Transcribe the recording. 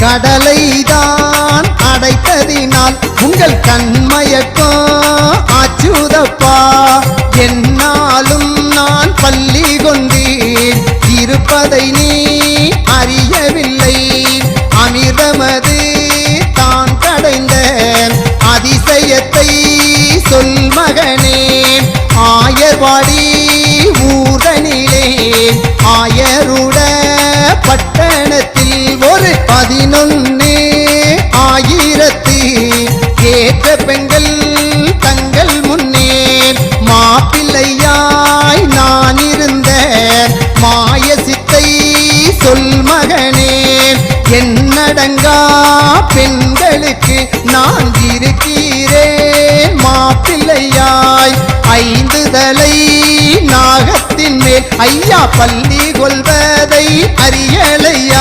கடலை தான் அடைத்ததினால் உங்கள் கண்மயக்கம் ஆச்சுதப்பா. என்னாலும் நான் பள்ளி கொண்டேன். இருப்பதை நீ அறியவில்லை. அமிர்தமது தான் கடைந்த அதிசயத்தை சொல் மகனே. ஆயர்வாடி ஊரணிலே ஆய பதினொன்னே ஆயிரத்து ஏற்ற பெண்கள் தங்கள் முன்னே மாப்பிள்ளையாய் நான் இருந்த மாய சித்தை சொல் மகனே என்னடங்கா பெண்களுக்கு நான் இருக்கிறேன். மாப்பிள்ளையாய் ஐந்து தலை நாகத்தின் மேல் ஐயா பள்ளி கொள்வதை அறியலையா?